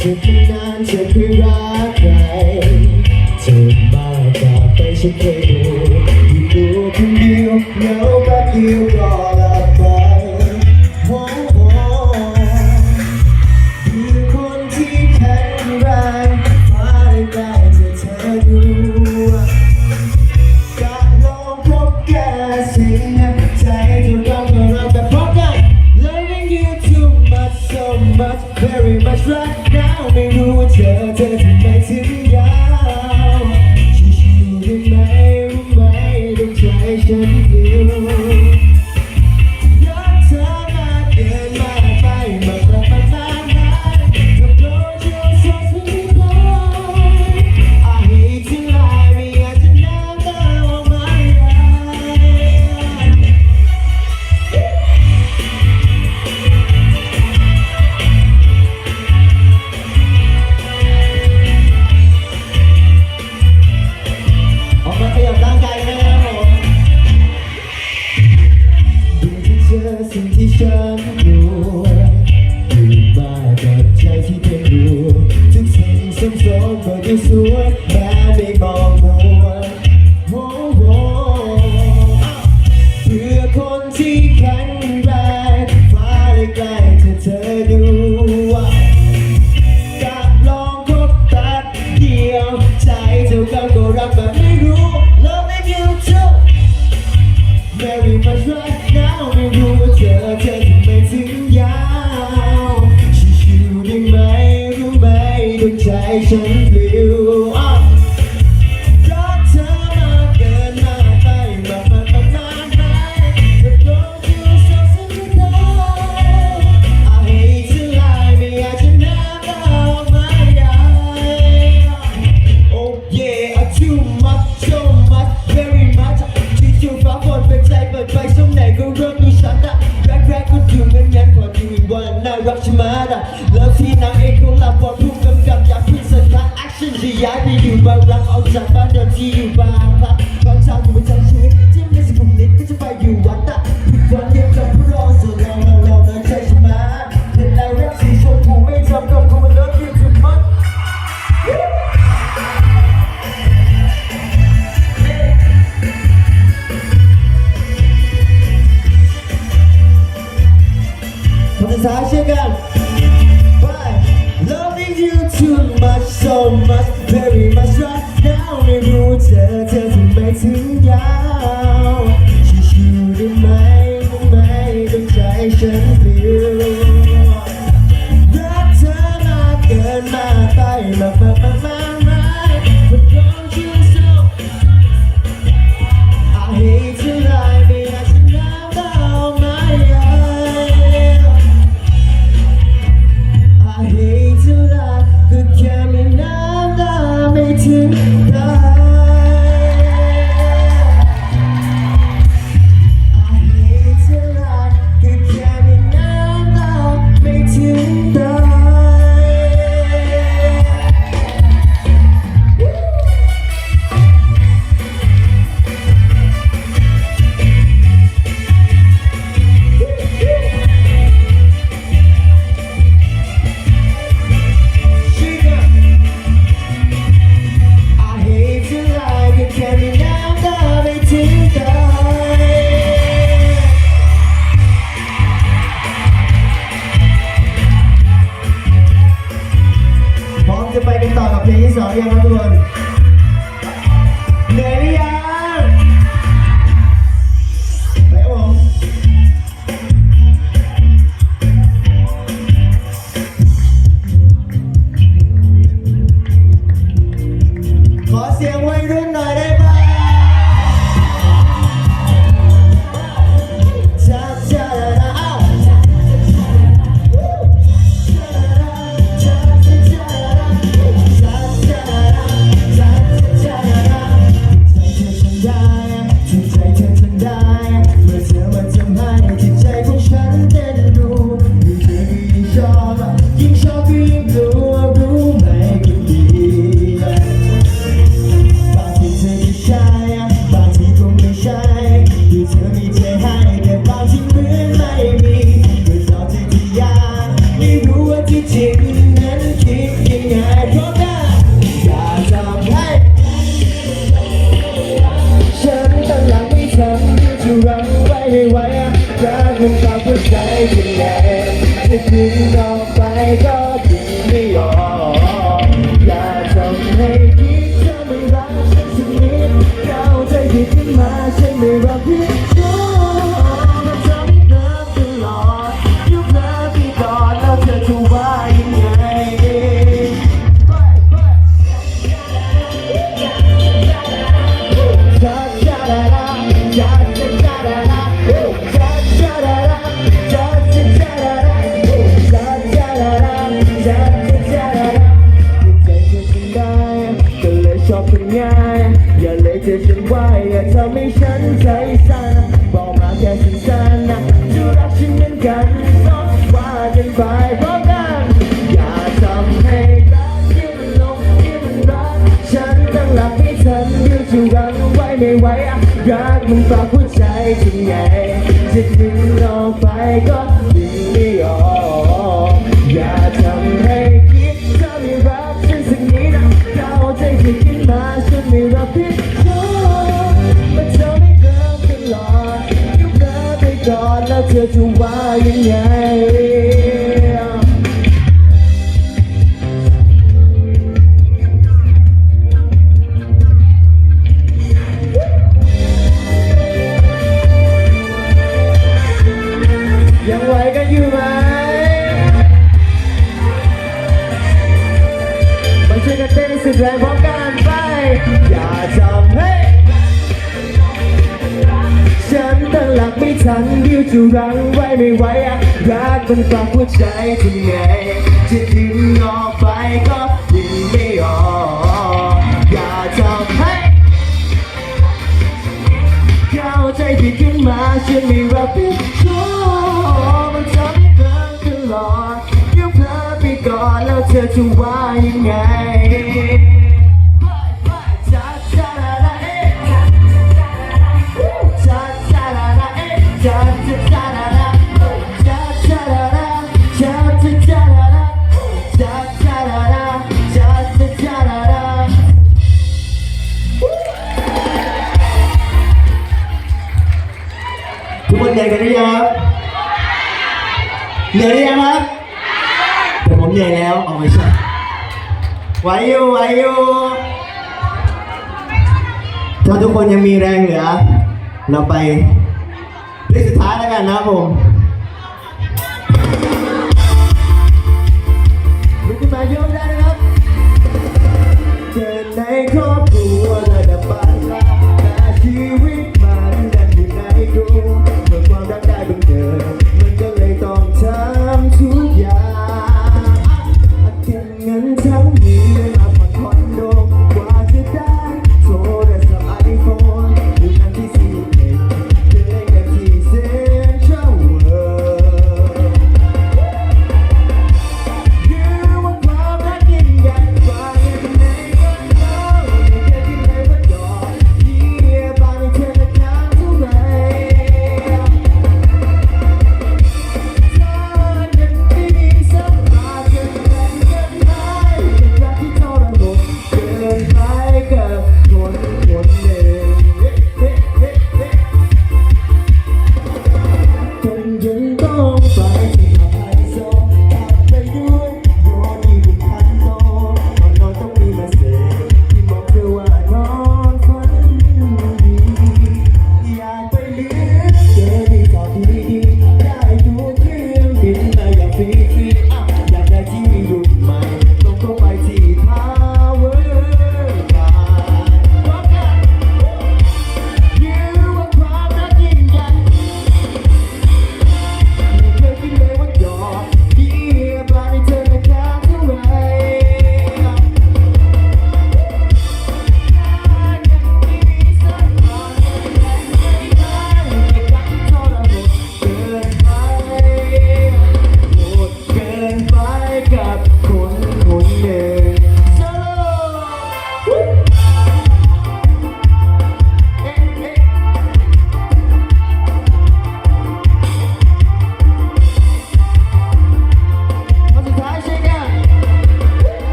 จะเป็นานจะคือรักใครเธอมากับไปฉันเคย just you work nation to you. จากบ้านเดิมที่อยู่บ้านพักบางเช้าผมไปใช้ชีวิตที่ไม่สิขุมนิดก็จะไปอยู่วัดตผิดหวังเย็นกับผู้รอส่วนเราเราเราเดินใจชมาเห็นแล้วรักสีชมพูไม่จำกับคำว่าเลิฟยิ่งคือมันภาษาเชื่อกัน Bye loving you too much so much very much right ถึงยา อบคนง่ายอย่าเลยเธอฉันไว้อย่าทำให้ฉันใจสั่นบอกมาแค่สั้นๆนะจะรักฉันเหมือนกันต้องว่ากันไป ไม่ไหวอะรักมันฝากหัวใจถึงไงจะดึงออกไปก็ดึงไม่ออกอย่าทำให้คิดเธอไม่รักฉันสักนิดนะเข้าใจผิดขึ้นมาฉันไม่รับผิดชอบมันเธอไม่เกินตลอดยุบเธอไปก่อนแล้วเธอจะว่ายังไง ยังไหวกันอยู่ไหมมาช่วยกันเต้นสุดแรงพร้อมกันไป อย่าทำให้ ฉันตั้งหลักไม่ทันดียวจะรั้งไว้ไม่ไหวอะรักมันฝากหัวใจทำไงจะดึงออกไปก็ดึงไม่ออกอย่าทำให้เข้าใจผิดขึ้นมาฉันไม่รับผิด ธอจะว่ายังไง ผมเหนื่อยแล้วเอาไปใช่ไหวอยู่ไหวอยู่ถ้าทุกคนยังมีแรงเหลือ เราไปเพลงสุดท้ายแล้วกันนะผม